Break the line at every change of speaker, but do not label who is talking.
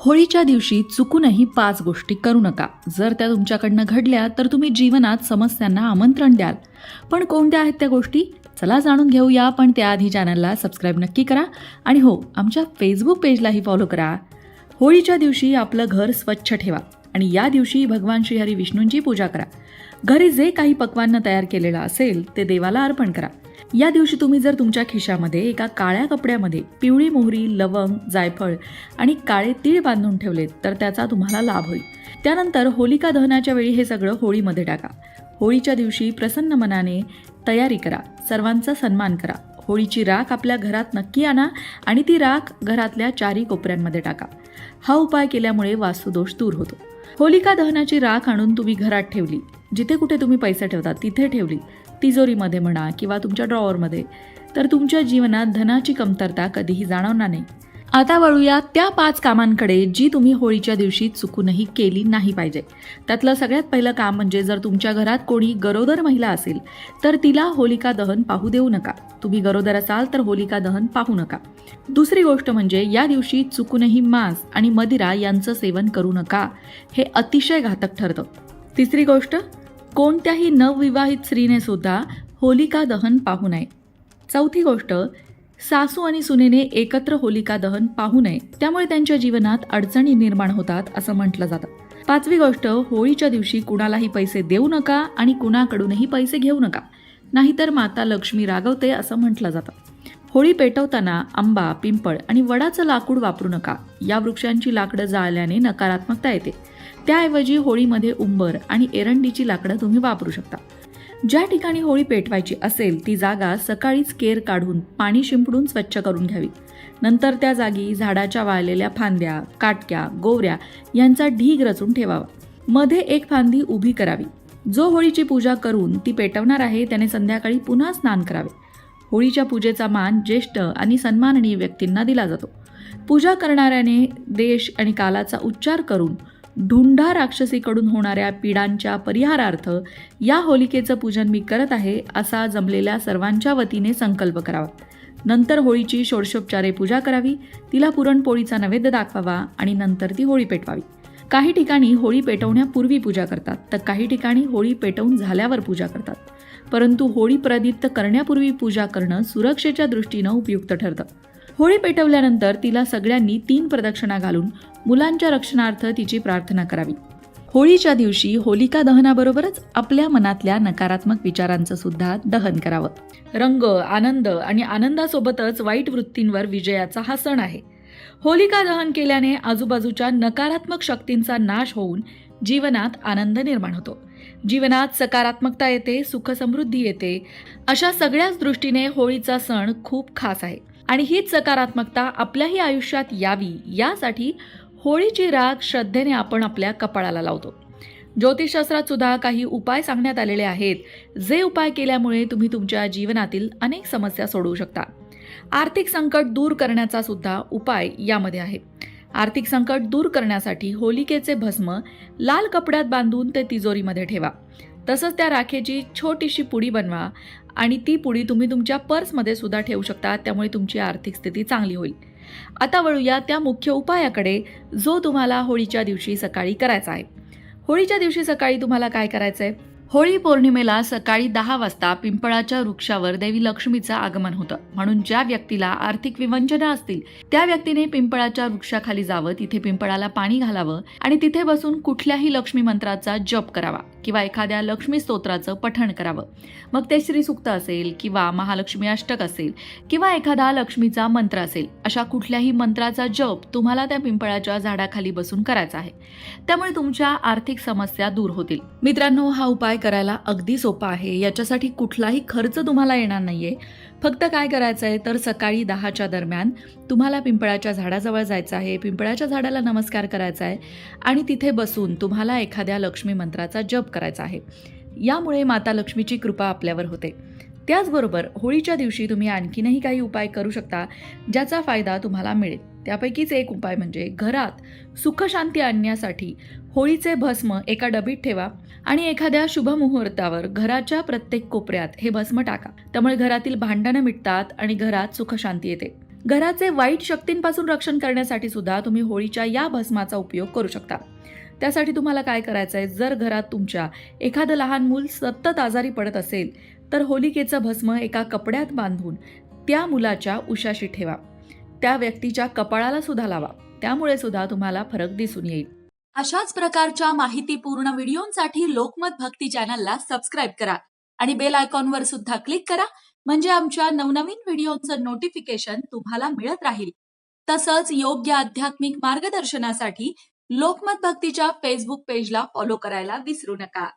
होळीच्या दिवशी चुकूनही पाच गोष्टी करू नका. जर त्या तुमच्याकडनं घडल्या तर तुम्ही जीवनात समस्यांना आमंत्रण द्याल. पण कोणत्या आहेत त्या गोष्टी? चला जाणून घेऊया पण त्याआधी चॅनलला सबस्क्राईब नक्की करा. आणि हो आमच्या फेसबुक पेजलाही फॉलो करा. होळीच्या दिवशी आपलं घर स्वच्छ ठेवा. आणि या दिवशी भगवान श्रीहरी विष्णूंची पूजा करा. घरी जे काही पक्वांना तयार केलेलं असेल ते देवाला अर्पण करा. या दिवशी तुम्ही जर तुमच्या खिशामध्ये एका काळ्या कपड्यामध्ये पिवळी मोहरी लवंग जायफळ आणि काळे तीळ बांधून ठेवलेत तर त्याचा तुम्हाला लाभ होईल. त्यानंतर होलिका दहनाच्या वेळी हे सगळं होळीमध्ये टाका. होळीच्या दिवशी प्रसन्न मनाने तयारी करा. सर्वांचा सन्मान करा. होळीची राख आपल्या घरात नक्की आणा आणि ती राख घरातल्या चारी कोपऱ्यांमध्ये टाका. हा उपाय केल्यामुळे वास्तुदोष दूर होतो. होलिका दहनाची राख आणून तुम्ही घरात ठेवली. जिथे कुठे तुम्ही पैसे ठेवता तिथे ठेवली. तिजोरीमध्ये म्हणा किंवा तुमच्या ड्रॉवरमध्ये तर तुमच्या जीवनात धनाची कमतरता कधीही जाणवणार नाही. आता वळूया त्या पाच कामांकडे जी तुम्ही होळीच्या दिवशी चुकूनही केली नाही पाहिजे. त्यातलं सगळ्यात पहिलं काम म्हणजे जर तुमच्या घरात कोणी गरोदर महिला असेल तर तिला होलिका दहन पाहू देऊ नका. तुम्ही गरोदर असाल तर होलिका दहन पाहू नका. दुसरी गोष्ट म्हणजे या दिवशी चुकूनही मांस आणि मदिरा यांचं सेवन करू नका हे अतिशय घातक ठरतं. तिसरी गोष्ट कोणत्याही नवविवाहित स्त्रीने सुद्धा होलिका दहन पाहू नये. चौथी गोष्ट सासू आणि सुनेने एकत्र होलिका दहन पाहू नये. त्यामुळे त्यांच्या जीवनात अडचणी निर्माण होतात असं म्हटलं जातं. पाचवी गोष्ट होळीच्या दिवशी कुणालाही पैसे देऊ नका आणि कुणाकडूनही पैसे घेऊ नका. नाहीतर माता लक्ष्मी रागवते असं म्हटलं जातं. होळी पेटवताना आंबा पिंपळ आणि वडाचं लाकूड वापरू नका. या वृक्षांची लाकडं जाळल्याने नकारात्मकता येते. त्याऐवजी होळीमध्ये उंबर आणि एरंडीची लाकडं तुम्ही वापरू शकता. ज्या ठिकाणी होळी पेटवायची असेल ती जागा सकाळीच केर काढून पाणी शिंपडून स्वच्छ करून घ्यावी. नंतर त्या जागी झाडाच्या वाळलेल्या फांद्या काटक्या गोवऱ्या यांचा ढीग रचून ठेवावा. मध्ये एक फांदी उभी करावी. जो होळीची पूजा करून ती पेटवणार आहे त्याने संध्याकाळी पुन्हा स्नान करावे. होळीच्या पूजेचा मान ज्येष्ठ आणि सन्माननीय व्यक्तींना दिला जातो. पूजा करणाऱ्याने देश आणि कालाचा उच्चार करून ढुंढा राक्षसीकडून होणाऱ्या पीडांच्या परिहारार्थ या होलिकेचं पूजन मी करत आहे असा जमलेल्या सर्वांच्या वतीने संकल्प करावा. नंतर होळीची षोडशोपचारे पूजा करावी तिला पुरणपोळीचा नैवेद्य दाखवावा आणि नंतर ती होळी पेटवावी. काही ठिकाणी होळी पेटवण्यापूर्वी पूजा करतात तर काही ठिकाणी होळी पेटवून झाल्यावर पूजा करतात. परंतु होळी प्रदीप्त करण्यापूर्वी पूजा करणं सुरक्षेच्या दृष्टीनं उपयुक्त ठरतं. होळी पेटवल्यानंतर तिला सगळ्यांनी तीन प्रदक्षिणा घालून मुलांच्या रक्षणार्थ तिची प्रार्थना करावी. होळीच्या दिवशी होलिका दहनाबरोबरच आपल्या मनातल्या नकारात्मक विचारांचं सुद्धा दहन करावं. रंग आनंद आणि आनंदासोबतच वाईट वृत्तींवर विजयाचा हा सण आहे. होलिका दहन केल्याने आजूबाजूच्या नकारात्मक शक्तींचा नाश होऊन जीवनात आनंद निर्माण होतो. जीवनात सकारात्मकता येते सुख समृद्धी येते. अशा सगळ्याच दृष्टीने होळीचा सण खूप खास आहे. आणि हीच सकारात्मकता आपल्याही आयुष्यात यावी यासाठी होळीची राग श्रद्धेने आपण आपल्या कपाळाला लावतो. ज्योतिषशास्त्रात सुद्धा काही उपाय सांगण्यात आलेले आहेत. जे उपाय केल्यामुळे तुम्ही तुमच्या जीवनातील अनेक समस्या सोडवू शकता. आर्थिक संकट दूर करण्याचा सुद्धा उपाय यामध्ये आहे. आर्थिक संकट दूर करण्यासाठी होलिकेचे भस्म लाल कपड्यात बांधून ते तिजोरीमध्ये ठेवा. तसंच त्या राखेची छोटीशी पुडी बनवा आणि ती पुडी तुम्ही तुमच्या पर्समध्ये सुद्धा ठेवू शकता त्यामुळे तुमची आर्थिक स्थिती चांगली होईल. आता वळूया त्या मुख्य उपायाकडे जो तुम्हाला होळीच्या दिवशी सकाळी करायचा आहे. होळीच्या दिवशी सकाळी तुम्हाला काय करायचं आहे होळी पौर्णिमेला सकाळी दहा वाजता पिंपळाच्या वृक्षावर देवी लक्ष्मीचं आगमन होतं. म्हणून ज्या व्यक्तीला आर्थिक विवंचना असतील त्या व्यक्तीने पिंपळाच्या वृक्षाखाली जावं तिथे पिंपळाला पाणी घालावं आणि तिथे बसून कुठल्याही लक्ष्मी मंत्राचा जप करावा. किंवा एखाद्या लक्ष्मी स्तोत्राचं पठण करावं. मग ते श्रीसुक्त असेल किंवा महालक्ष्मी अष्टक असेल किंवा एखादा लक्ष्मीचा मंत्र असेल अशा कुठल्याही मंत्राचा जप तुम्हाला त्या पिंपळाच्या झाडाखाली बसून करायचा आहे. त्यामुळे तुमच्या आर्थिक समस्या दूर होतील. मित्रांनो हा उपाय करायला अगदी सोपा आहे. याच्यासाठी कुठलाही खर्च तुम्हाला येणार नाहीये. फक्त काय करायचं आहे तर सकाळी दहाच्या दरम्यान तुम्हाला पिंपळाच्या झाडाजवळ जायचं आहे. पिंपळाच्या झाडाला नमस्कार करायचा आहे आणि तिथे बसून तुम्हाला एखाद्या लक्ष्मी मंत्राचा जप करायचा आहे. यामुळे माता लक्ष्मीची कृपा आपल्यावर होते. त्याचबरोबर होळीच्या दिवशी तुम्ही आणखीनही काही उपाय करू शकता ज्याचा फायदा तुम्हाला मिळेल. त्यापैकीच एक उपाय म्हणजे घरात सुखशांती आणण्यासाठी होळीचे भस्म एका डबीत ठेवा आणि एखाद्या शुभ मुहूर्तावर घराच्या प्रत्येक कोपऱ्यात हे भस्म टाका. त्यामुळे घरातील भांडणं मिटतात आणि घरात सुखशांती येते. घराचे वाईट शक्तींपासून रक्षण करण्यासाठी सुद्धा तुम्ही होळीच्या या भस्माचा उपयोग करू शकता. त्यासाठी तुम्हाला काय करायचं आहे जर घरात तुमच्या एखादं लहान मूल सतत आजारी पडत असेल तर होलिकेचं भस्म एका कपड्यात बांधून त्या मुलाच्या उशाशी ठेवा. त्या व्यक्तीच्या कपाळाला सुद्धा लावा. त्यामुळे सुद्धा तुम्हाला फरक दिसून येईल. अशाच प्रकारच्या माहितीपूर्ण व्हिडिओंसाठी लोकमत भक्ती चॅनलला सबस्क्राईब करा आणि बेल आयकॉनवर सुद्धा क्लिक करा म्हणजे आमच्या नवनवीन व्हिडिओचं नोटिफिकेशन तुम्हाला मिळत राहील. तसंच योग्य आध्यात्मिक मार्गदर्शनासाठी लोकमत भक्तीच्या फेसबुक पेजला फॉलो करायला विसरू नका.